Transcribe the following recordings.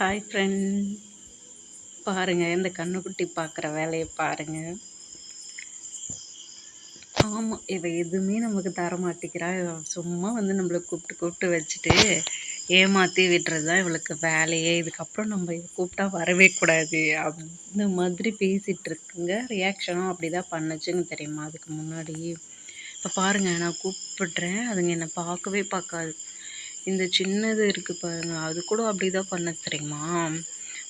Hi friend பாருங்கள் இந்த கண்ணுக்குட்டி பார்க்குற வேலையை பாருங்கள் ஆமாம் இவ எதுவுமே நமக்கு தர மாட்டேங்கிறா சும்மா வந்து நம்மளை கூப்பிட்டு கூப்பிட்டு வச்சுட்டு ஏமாற்றி விடுறது தான் இவளுக்கு வேலையே. இதுக்கப்புறம் நம்ம இவ கூப்பிட்டா வரவே கூடாது. அந்த மாதிரி பேசிகிட்டு இருக்குங்க. ரியாக்ஷனும் அப்படி தான் பண்ணுச்சுங்க தெரியுமா? அதுக்கு முன்னாடி. இப்போ பாருங்கள் நான் கூப்பிடுறேன். அதுங்க என்னை பார்க்கவே பார்க்காது. இந்த சின்னது இருக்குது பாருங்க. அது கூட அப்படி தான் பண்ண தெரியுமா?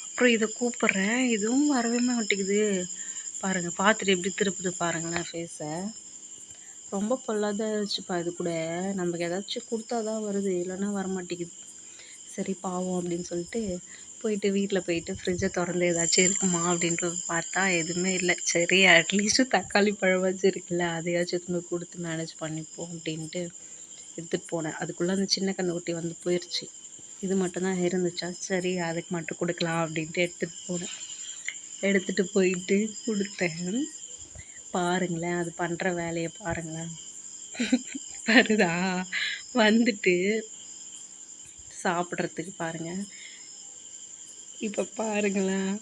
அப்புறம் இதை கூப்பிட்றேன். இதுவும் வரவே மாட்டேங்குது. பாருங்கள் பார்த்துட்டு எப்படி திருப்புது பாருங்களேன் ஃபேஸை ரொம்ப பொல்லாதான் இருந்துச்சுப்பா இது கூட. நமக்கு ஏதாச்சும் கொடுத்தா தான் வருது. இல்லைன்னா வரமாட்டேங்குது. சரி பாவம் அப்படின்னு சொல்லிட்டு போயிட்டு வீட்டில் போயிட்டு ஃப்ரிட்ஜை திறந்து ஏதாச்சும் இருக்குமா அப்படின்ட்டு பார்த்தா எதுவுமே இல்லை. சரி அட்லீஸ்ட்டு தக்காளி பழமாச்சும் இருக்குல்ல. அதையாச்சும் எடுத்துன்னு கொடுத்து மேனேஜ் பண்ணிப்போம் அப்படின்ட்டு. எடுத்துகிட்டு போனேன். அதுக்குள்ளே அந்த சின்ன கன்றுக்குட்டி வந்து போயிடுச்சு இது மட்டும்தான் இருந்துச்சா? சரி அதுக்கு மட்டும் கொடுக்கலாம் அப்படின்ட்டு எடுத்துகிட்டு போனேன். எடுத்துகிட்டு போயிட்டு கொடுத்தேன். பாருங்களேன் அது பண்ணுற வேலையை பாருங்களேன். வருதா? வந்துட்டு சாப்பிட்றதுக்கு பாருங்கள் இப்போ பாருங்களேன்.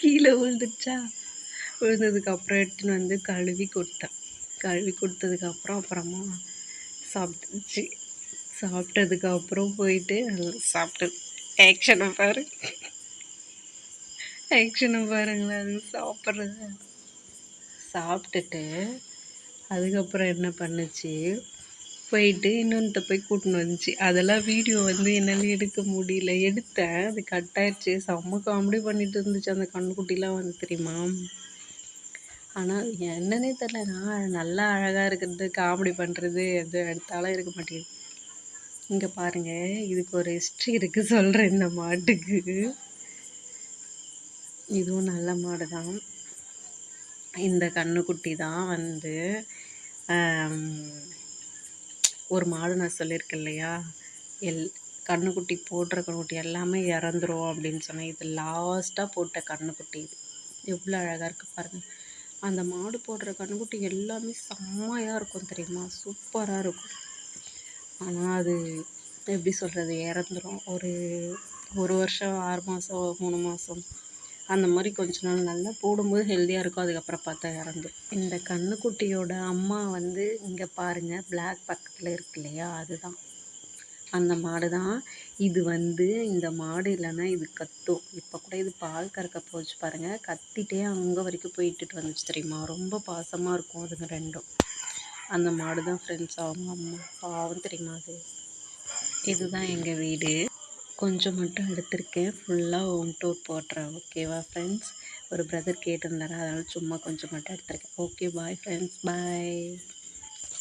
கீழே விழுந்துச்சா விழுந்ததுக்கப்புறம் எடுத்துன்னு வந்து கழுவி கொடுத்தேன். கழுவி கொடுத்ததுக்கப்புறம் அப்புறமா சாப்பிட்டுச்சு சாப்பிட்டதுக்கப்புறம் போயிட்டு சாப்பிட்டு. ஆக்ஷனை பாரு. ஆக்ஷனை பாருங்களேன் அது சாப்பிட்றது. சாப்பிட்டுட்டு அதுக்கப்புறம் என்ன பண்ணுச்சு? போயிட்டு இன்னொன்று போய் கூட்டின்னு வந்துச்சு. அதெல்லாம் வீடியோ வந்து என்னால் எடுக்க முடியல. எடுத்தேன். அது கட் ஆயிடுச்சு செம்ம காமெடி பண்ணிட்டு இருந்துச்சு அந்த கண்ணுக்குட்டிலாம் வந்து தெரியுமா? ஆனால் என்னன்னே தெரில நான் நல்லா அழகாக இருக்கிறது காமெடி பண்ணுறது எது எடுத்தாலும் இருக்க மாட்டேங்குது. இங்கே பாருங்கள் இதுக்கு ஒரு ஹிஸ்ட்ரி இருக்குது சொல்கிறேன் இந்த மாட்டுக்கு. இதுவும் நல்ல மாடு தான் இந்த கண்ணுக்குட்டி தான் வந்து ஒரு மாடு நான் சொல்லியிருக்கேன் இல்லையா? எல் கண்ணுக்குட்டி போடுற கண்ணுக்குட்டி எல்லாமே இறந்துரும் அப்படின்னு சொன்னேன். இது லாஸ்ட்டாக போட்ட கண்ணுக்குட்டி இது. எவ்வளோ அழகாக இருக்குது பாருங்கள் அந்த மாடு போடுற கன்றுக்குட்டி எல்லாமே செம்மையாக இருக்கும் தெரியுமா? சூப்பராக இருக்கும். ஆனால் அது எப்படி சொல்கிறது இறந்துரும். ஒரு ஒரு வருஷம் ஆறு மாதம் மூணு மாதம் அந்த மாதிரி கொஞ்ச நாள் நல்லா போடும்போது ஹெல்த்தியாக இருக்கும். அதுக்கப்புறம் பார்த்தா இறந்து இந்த கன்றுக்குட்டியோட அம்மா வந்து இங்கே பாருங்கள் பிளாக் பக்கத்தில் இருக்கு இல்லையா? அதுதான். அந்த மாடு தான். இது வந்து இந்த மாடு இல்லைன்னா இது கத்தும். இப்போ கூட இது பால் கறக்க போச்சு பாருங்கள் கத்திட்டே அங்கே வரைக்கும் போய் இட்டுட்டு வந்துச்சு தெரியுமா? ரொம்ப பாசமாக இருக்கும் அதுங்க ரெண்டும். அந்த மாடு தான் ஃப்ரெண்ட்ஸ் அவங்க அம்மா பாவம் தெரியுமா அது? இதுதான் எங்கள் வீடு. கொஞ்சம் மட்டும் எடுத்திருக்கேன். ஃபுல்லாக ஹோம் டூர் போடுறேன். ஓகேவா ஃப்ரெண்ட்ஸ் ஒரு பிரதர் கேட்டிருந்தாரு. அதனால் சும்மா கொஞ்சம் மட்டும் எடுத்திருக்கேன். Okay bye friends bye